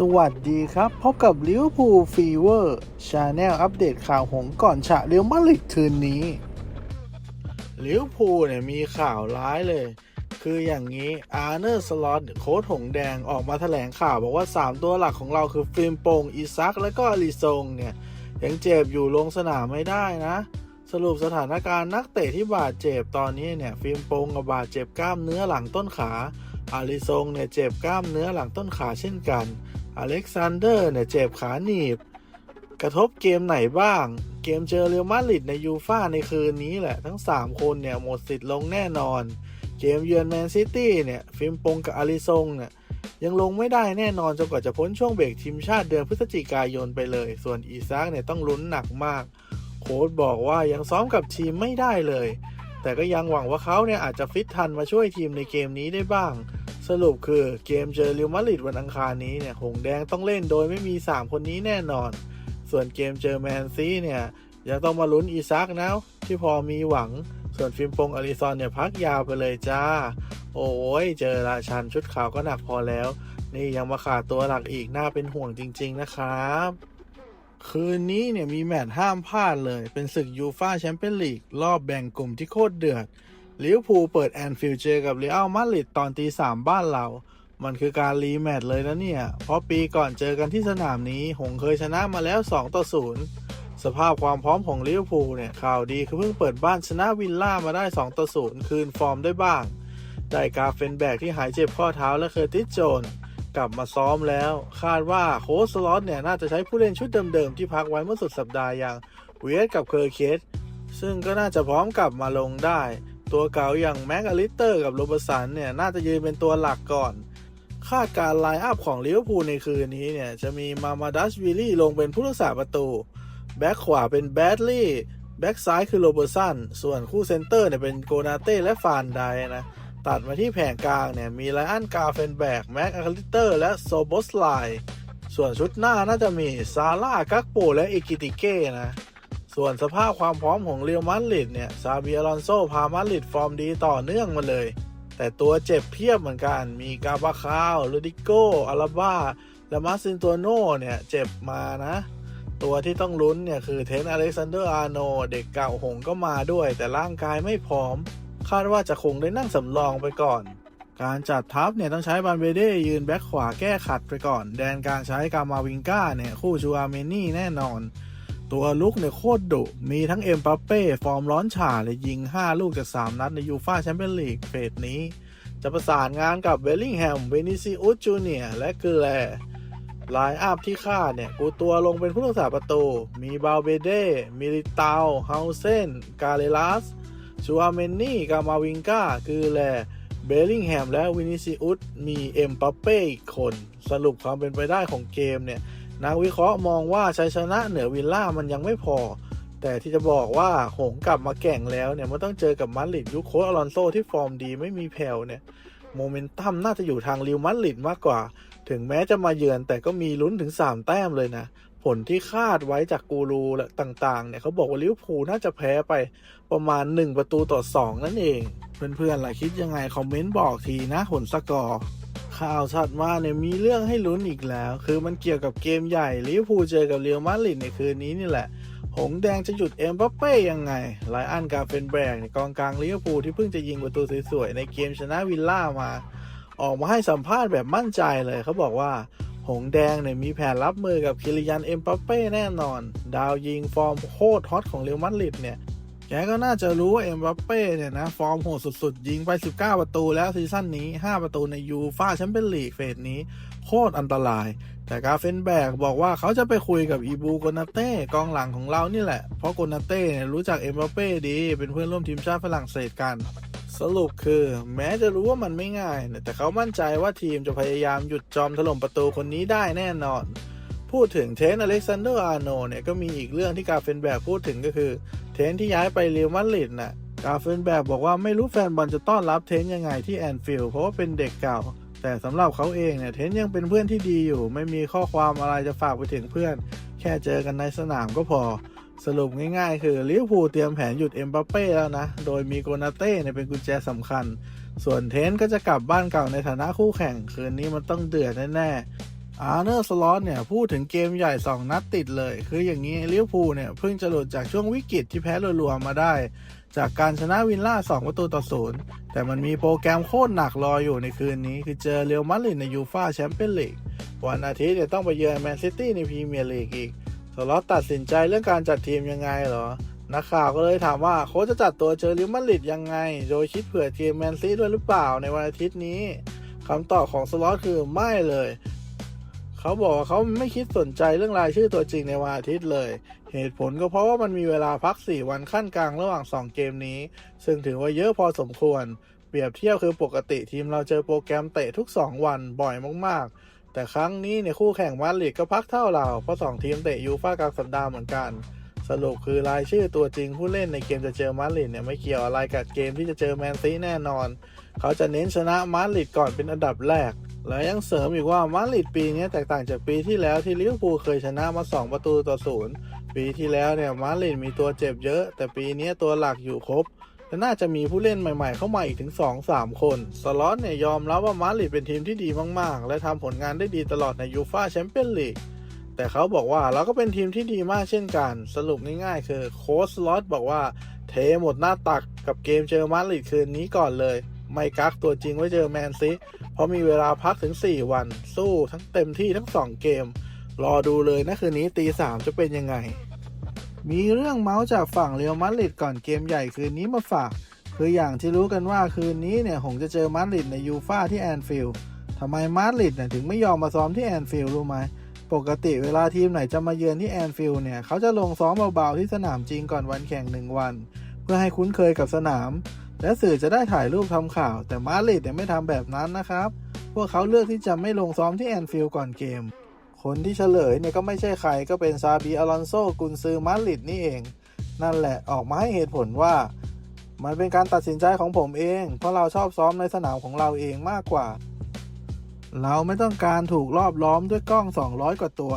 สวัสดีครับ พบกับลิเวอร์พูลฟีเวอร์ชาแนลอัปเดตข่าวหงก่อนฉะเรียวมาดริดคืนนี้ลิเวอร์พูลเนี่ยมีข่าวร้ายเลย คืออย่างนี้อาร์เนอร์สล็อตโค้ชหงแดงออกมาแถลงข่าวบอกว่า 3 ตัวหลักของเราคือฟิล์มโปงอีซักและก็อลิซงเนี่ยยังเจ็บอยู่ลงสนามไม่ได้นะ สรุปสถานการณ์นักเตะที่บาดเจ็บตอนนี้เนี่ยฟิล์มโปงกับบาดเจ็บกล้ามเนื้อหลังต้นขาอาริซงเนี่ยเจ็บกล้ามเนื้อหลังต้นขาเช่นกัน อเล็กซานเดอร์เนี่ยเจ็บขาหนีบ กระทบเกมไหนบ้าง เกมเจอเรอัลมาดริดในยูฟ่าในคืนนี้แหละ ทั้ง 3 คนเนี่ยหมดสิทธิ์ลงแน่นอน เกมเยือนแมนซิตี้เนี่ย ฟิมปงกับอาริซงเนี่ยยังลงไม่ได้แน่นอนจนกว่าจะพ้นช่วงเบรกทีมชาติเดือนพฤศจิกายนไปเลย ส่วนอีซักเนี่ยต้องลุ้นหนักมาก โค้ชบอกว่ายังซ้อมกับทีมไม่ได้เลย แต่ก็ยังหวังว่าเขาเนี่ยอาจจะฟิตทันมาช่วยทีมในเกมนี้ได้บ้าง สรุปคือเกมเจอเรอัลมาดริดวันอังคารนี้เนี่ย หงแดงต้องเล่นโดยไม่มี 3 คนนี้แน่นอน ส่วนเกมเจอแมนซีเนี่ย ยังต้องมาลุ้นอีซักนะที่พอมีหวัง ส่วนฟิล์มปงอลิซอนเนี่ยพักยาวไปเลยจ้า โอ้ยเจอราชันชุดขาวก็หนักพอแล้ว นี่ยังมาขาดตัวหลักอีกน่าเป็นห่วงจริง ๆ นะครับ คืนนี้เนี่ยมีแมตช์ห้ามพลาดเลย เป็นศึกยูฟาแชมเปี้ยนลีกรอบแบ่งกลุ่มที่โคตรเดือด ลิเวอร์พูลเปิดแอนฟิลเจอกับเรอัลมาดริดตอนตีสามบ้านเรา มันคือการรีแมตช์เลยนะเนี่ย เพราะปีก่อนเจอกันที่สนามนี้ หงเคยชนะมาแล้ว 2 ต่อ 0 สภาพความพร้อมของลิเวอร์พูลเนี่ย ข่าวดีคือเพิ่งเปิดบ้านชนะวิลล่ามาได้ 2 ต่อ 0 คืนฟอร์มได้บ้าง ได้กาเฟนแบกที่หายเจ็บข้อเท้าและเคอร์ติสโจน กลับมาซ้อมแล้ว คาดว่าโค้ชสล็อตเนี่ยน่าจะใช้ผู้เล่นชุดเดิมๆที่พักไว้เมื่อสุดสัปดาห์อย่างเวสกับเคอร์เคสซึ่งก็น่าจะพร้อมกลับมาลงได้ ตัวเก่าอย่างแม็กอลิสเตอร์กับโรเบร์สันเนี่ย น่าจะยืนเป็นตัวหลักก่อน คาดการไลน์อัพของลิเวอร์พูลในคืนนี้เนี่ย จะมีมามาดัชวิลลี่ลงเป็นผู้รักษาประตู แบ็คขวาเป็นแบดลี่ แบ็คซ้ายคือโรเบร์สัน ส่วนคู่เซนเตอร์เนี่ยเป็นโกนาเต้และฟานไดนะ ตัดมาที่แผงกลางเนี่ย มีไลอันกาเฟนแบกแม็กอลิสเตอร์และโซโบสไลส่วนชุดหน้าน่าจะมีซาร่ากักโปและอิกิติเก้นะ ส่วนสภาพความพร้อมของเรียวมาดริดเนี่ยซาเบียลอนโซพามาดริดฟอร์มดีต่อเนื่องมาเลย แต่ตัวเจ็บเพียบเหมือนกัน มีกาบาคาวลูดิโกอาราบ้าและมาซินตัวโนเนี่ยเจ็บมานะ ตัวที่ต้องลุ้นเนี่ยคือเทนอเล็กซานเดอร์อาร์โนเด็กเก่าหงก็มาด้วย แต่ร่างกายไม่พร้อม คาดว่าจะคงได้นั่งสำรองไปก่อน การจัดทัพเนี่ยต้องใช้บันเบเด้ยืนแบ็คขวาแก้ขัดไปก่อน แดนกางใช้กามาวิงก้าเนี่ยคู่จูอาเมนี่แน่นอน ตัวลุกเนี่ยโคตรดุ มีทั้งเอ็มปัปเป้ ฟอร์มร้อนฉ่าเลยยิง 5 ลูกจาก 3 นัดในยูฟาแชมเปี้ยนลีกเฟสนี้ จะประสานงานกับเบลลิงแฮม เวนิซิอุสจูเนียและเกลแลไลน์อัพที่คาดเนี่ย กูตัวลงเป็นผู้รักษาประตู มีบาเบเด้มิลิตาวเฮาเซน กาเลลัสชูอาเมนนี่ กามาวิงกาคือแลเบลลิงแฮมและวินิซิอุสมีเอ็มปัปเป้อีกคน สรุปความเป็นไปได้ของเกมเนี่ย นักวิเคราะห์มองว่าชัยชนะเหนือวิลล่ามันยังไม่พอ แต่ที่จะบอกว่าหงกลับมาแก่งแล้วเนี่ยมันต้องเจอกับมาดริดยุคโคอลอนโซที่ฟอร์มดีไม่มีแผ่วเนี่ยโมเมนตัมน่าจะอยู่ทางริวมาดริดมากกว่า ถึงแม้จะมาเยือนแต่ก็มีลุ้นถึง 3 แต้มเลยนะ ผลที่คาดไว้จากกูรูและต่างๆเนี่ยเขาบอกว่าลิเวอร์พูลน่าจะแพ้ไปประมาณ 1 ประตูต่อ 2 นั่นเอง เพื่อนๆล่ะคิดยังไงคอมเมนต์บอกทีนะผลสกอร์ ข่าวถัดมาเนี่ยมีเรื่องให้ลุ้นอีกแล้ว คือมันเกี่ยวกับเกมใหญ่ลิเวอร์พูลเจอกับเรอัลมาดริดในคืนนี้นี่แหละ หงแดงจะหยุดเอ็มบัปเป้ยังไงไลอันกาเฟนแบกเนี่ยกองกลางลิเวอร์พูลที่เพิ่งจะยิงประตูสวยๆในเกมชนะวิลล่ามา ออกมาให้สัมภาษณ์แบบมั่นใจเลยเขาบอกว่า หงแดงเนี่ยมีแผนรับมือกับคิริยันเอ็มบัปเป้แน่นอน ดาวยิงฟอร์มโคตรฮอตของเรอัลมาดริดเนี่ย กก็น่าจะรู้ว่าเอ็มบัปเป้เนี่ยนะฟอร์มโหดสุดๆ ยิงไป 19 ประตูแล้วซีซั่นนี้ 5 ประตูในยูฟาแชมเปี้ยนลีกเฟสนี้ โคตรอันตราย แต่กาเฟนแบกบอกว่าเขาจะไปคุยกับอีบูโกนาเต้กองหลังของเรานี่แหละ เพราะโกนาเต้เนี่ยรู้จักเอ็มบัปเป้ดี เป็นเพื่อนร่วมทีมชาติฝรั่งเศสกันสรุปคือ แม้จะรู้ว่ามันไม่ง่ายเนี่ยแต่เขามั่นใจว่าทีมจะพยายามหยุดจอมถล่มประตูคนนี้ได้แน่นอน พูดถึงเทนอเล็กซานเดอร์อาร์โนเนี่ยก็มีอีกเรื่องที่กาเฟนแบกพูดถึงก็คือ เทนที่ย้ายไปเรอัลมาดริดน่ะกาเฟนแบกบอกว่าไม่รู้แฟนบอลจะต้อนรับเทนยังไงที่แอนฟิลด์เพราะว่าเป็นเด็กเก่า แต่สำหรับเขาเองเนี่ยเทนยังเป็นเพื่อนที่ดีอยู่ ไม่มีข้อความอะไรจะฝากไปถึงเพื่อน แค่เจอกันในสนามก็พอ สรุปง่ายๆ คือลิเวอร์พูลเตรียมแผนหยุดเอ็มบัปเป้แล้วนะ โดยมีโกนาเต้เนี่ยเป็นกุญแจสำคัญ ส่วนเทนก็จะกลับบ้านเก่าในฐานะคู่แข่งคืนนี้มันต้องเดือดแน่ๆ อาร์เนอร์สล็อตเนี่ยพูดถึงเกมใหญ่ 2 นัดติดเลย คืออย่างนี้ลิเวอร์พูลเนี่ยเพิ่งจะหลุดจากช่วงวิกฤตที่แพ้รัวๆมาได้ จากการชนะวินล่า 2 ประตูต่อศูนย์แต่มันมีโปรแกรมโคตรหนักรออยู่ในคืนนี้ คือเจอเรอัลมาดริดในยูฟาแชมเปี้ยนลีกวันอาทิตย์เนี่ยต้องไปเยือนแมนซิตี้ในพรีเมียร์ลีกอีกสล็อตตัดสินใจเรื่องการจัดทีมยังไงเหรอนักข่าวก็เลยถามว่าโค้ชจะจัดตัวเจอเรอัลมาดริดยังไง โดยคิดเผื่อเกมแมนซีด้วยหรือเปล่าในวันอาทิตย์นี้คำตอบของสล็อตคือไม่เลย เขาบอกว่าเขาไม่คิดสนใจเรื่องรายชื่อตัวจริงในวันอาทิตย์เลย เหตุผลก็เพราะว่ามันมีเวลาพัก 4 วันขั้นกลางระหว่าง 2 เกมนี้ ซึ่งถือว่าเยอะพอสมควร เปรียบเทียบคือปกติทีมเราเจอโปรแกรมเตะทุก 2 วันบ่อยมากๆ แต่ครั้งนี้เนี่ยคู่แข่งมาดริดก็พักเท่าเราเพราะ2ทีมเตะยูฟ่ากลางสัปดาห์เหมือนกัน สรุปคือรายชื่อตัวจริงผู้เล่นในเกมจะเจอมาดริดเนี่ยไม่เกี่ยวอะไรกับเกมที่จะเจอแมนซีแน่นอน เขาจะเน้นชนะมาดริดก่อนเป็นอันดับแรก และยังเสริมอีกว่ามาดริดปีนี้แตกต่างจากปีที่แล้วที่ลิเวอร์พูลเคยชนะมา 2 ประตูต่อศูนย์ปีที่แล้วเนี่ยมาดริดมีตัวเจ็บเยอะ แต่ปีนี้ตัวหลักอยู่ครบและน่าจะมีผู้เล่นใหม่ๆ เข้ามาอีกถึง 2-3 คน สล็อตเนี่ยยอมรับว่ามาดริดเป็นทีมที่ดีมากๆ และทำผลงานได้ดีตลอดในยูฟาแชมเปี้ยนลีกแต่เขาบอกว่าเราก็เป็นทีมที่ดีมากเช่นกัน สรุปง่ายๆ คือโค้ชสล็อตบอกว่าเทหมดหน้าตักกับเกมเจอมาดริดคืนนี้ก่อนเลย ไม่กักตัวจริงไว้เจอแมนซีเพราะมีเวลาพักถึง 4 วัน สู้ทั้งเต็มที่ทั้ง 2 เกม รอดูเลยนะคืนนี้ตีสามจะเป็นยังไง มีเรื่องเมาส์จากฝั่งเรอัลมาดริดก่อนเกมใหญ่คืนนี้มาฝาก คืออย่างที่รู้กันว่าคืนนี้เนี่ยหงจะเจอมาดริดในยูฟ่าที่แอนฟิลด์ทำไมมาดริดเนี่ยถึงไม่ยอมมาซ้อมที่แอนฟิลด์รู้ไหมปกติเวลาทีมไหนจะมาเยือนที่แอนฟิลด์เนี่ยเขาจะลงซ้อมเบาๆที่สนามจริงก่อนวันแข่งหนึ่งวัน เพื่อให้คุ้นเคยกับสนาม และสื่อจะได้ถ่ายรูปทำข่าว แต่มาดริดเนี่ยไม่ทำแบบนั้นนะครับ พวกเขาเลือกที่จะไม่ลงซ้อมที่แอนฟิลด์ก่อนเกม คนที่เฉลยเนี่ยก็ไม่ใช่ใครก็เป็นซาบีอลอนโซกุนซือมาดริดนี่เอง นั่นแหละออกมาให้เหตุผลว่า มันเป็นการตัดสินใจของผมเอง เพราะเราชอบซ้อมในสนามของเราเองมากกว่า เราไม่ต้องการถูกรอบล้อมด้วยกล้อง 200 กว่าตัว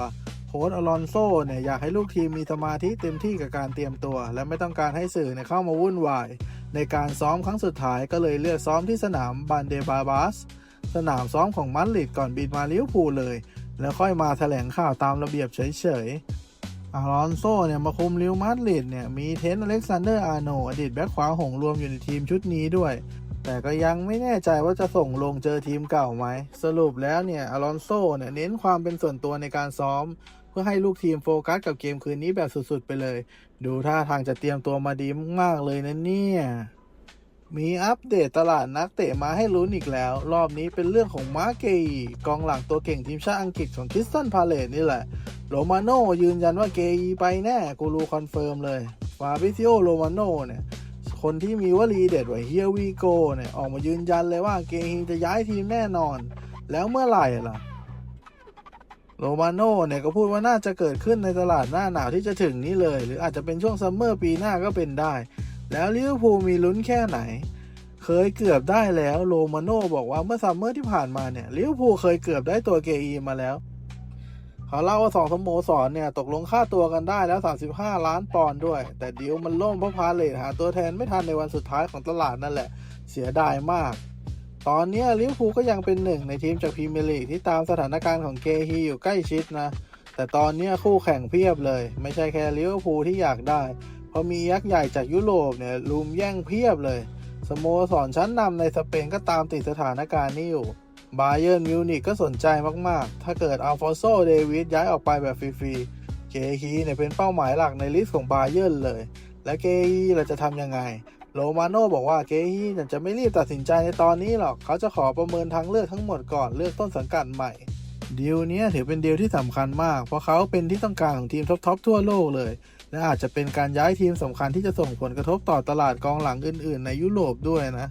โค้ชอลอนโซเนี่ยอยากให้ลูกทีมมีสมาธิเต็มที่กับการเตรียมตัว และไม่ต้องการให้สื่อเนี่ยเข้ามาวุ่นวาย ในการซ้อมครั้งสุดท้ายก็เลยเลือกซ้อมที่สนามบันเดบาบัสสนามซ้อมของมันลิดก่อนบินมาลิเวอร์พูลเลย แล้วค่อยมาแถลงข่าวตามระเบียบเฉยๆ อารอนโซเนี่ยมาคุมลิวมาดริดเนี่ยมีเทนอเล็กซานเดอร์อาร์โนอดีตแบ็คขวาหงรวมอยู่ในทีมชุดนี้ด้วย แต่ก็ยังไม่แน่ใจว่าจะส่งลงเจอทีมเก่าไหม สรุปแล้วเนี่ยอารอนโซเนี่ยเน้นความเป็นส่วนตัวในการซ้อม พื่อให้ลูกทีมโฟกัสกับเกมคืนนี้แบบสุดๆไปเลย ดูท่าทางจะเตรียมตัวมาดีมากๆเลยนะเนี่ยมีอัปเดตตลาดนักเตะมาให้ลุ้นอีกแล้ว รอบนี้เป็นเรื่องของมาเกยีกองหลังตัวเก่งทีมชาติอังกฤษของคิสตันพาเลตนี่แหละ โรมาโน่ยืนยันว่าเกยีไปแน่กูรูคอนเฟิร์มเลยฟาบิซิโอโรมาโน่เนี่ย คนที่มีวลีเด็ดว่าเฮียวีโกเนี่ย ออกมายืนยันเลยว่าเกฮีจะย้ายทีมแน่นอน แล้วเมื่อไหร่ล่ะ โรมาโน่เนี่ยก็พูดว่าน่าจะเกิดขึ้นในตลาดหน้าหนาวที่จะถึงนี้เลย หรืออาจจะเป็นช่วงซัมเมอร์ปีหน้าก็เป็นได้ แล้วลิเวอร์พูลมีลุ้นแค่ไหน เคยเกือบได้แล้วโรมาโน่บอกว่าเมื่อซัมเมอร์ที่ผ่านมาเนี่ยลิเวอร์พูลเคยเกือบได้ตัวเกอีมาแล้วเขาเล่าว่าสองสโมสรเนี่ยตกลงค่าตัวกันได้แล้ว 35 ล้านปอนด์ด้วย แต่ดีลมันล่มเพราะพาเลทหาตัวแทนไม่ทันในวันสุดท้ายของตลาดนั่นแหละ เสียดายมาก ตอนนี้ลิเวอร์พูลก็ยังเป็นหนึ่งในทีมจากพรีเมียร์ลีกที่ตามสถานการณ์ของเกฮีอยู่ใกล้ชิดนะ แต่ตอนนี้คู่แข่งเพียบเลย ไม่ใช่แค่ลิเวอร์พูลที่อยากได้ เพราะมียักษ์ใหญ่จากยุโรปเนี่ยลุมแย่งเพียบเลย สโมสรชั้นนำในสเปนก็ตามติดสถานการณ์นี้อยู่บาเยิร์นมิวนิกก็สนใจมาก ๆ ถ้าเกิดอัลฟอนโซเดวิดย้ายออกไปแบบฟรีๆ เกฮีเนี่ยเป็นเป้าหมายหลักในลิสต์ของบาเยิร์นเลย และเกฮีเราจะทำยังไง โรมาโน่บอกว่าเกฮีเนี่ยจะไม่รีบตัดสินใจในตอนนี้หรอก เขาจะขอประเมินทางเลือกทั้งหมดก่อนเลือกต้นสังกัดใหม่ดีลนี้ถือเป็นดีลที่สำคัญมาก เพราะเขาเป็นที่ต้องการของทีมท็อปๆทั่วโลกเลย และอาจจะเป็นการย้ายทีมสำคัญที่จะส่งผลกระทบต่อตลาดกองหลังอื่นๆ ในยุโรปด้วยนะ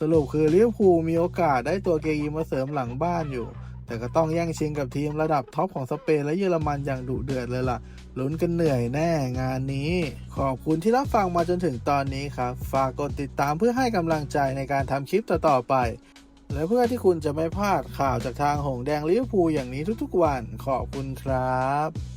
สรุปคือลิเวอร์พูลมีโอกาสได้ตัวเกยีมาเสริมหลังบ้านอยู่ แต่ก็ต้องแย่งชิงกับทีมระดับท็อปของสเปนและเยอรมันอย่างดุเดือดเลยล่ะ ลุ้นกันเหนื่อยแน่งานนี้ ขอบคุณที่รับฟังมาจนถึงตอนนี้ครับ ฝากกดติดตามเพื่อให้กำลังใจในการทำคลิปต่อๆไป และเพื่อที่คุณจะไม่พลาดข่าวจากทางหงแดงลิเวอร์พูลอย่างนี้ทุกๆวัน ขอบคุณครับ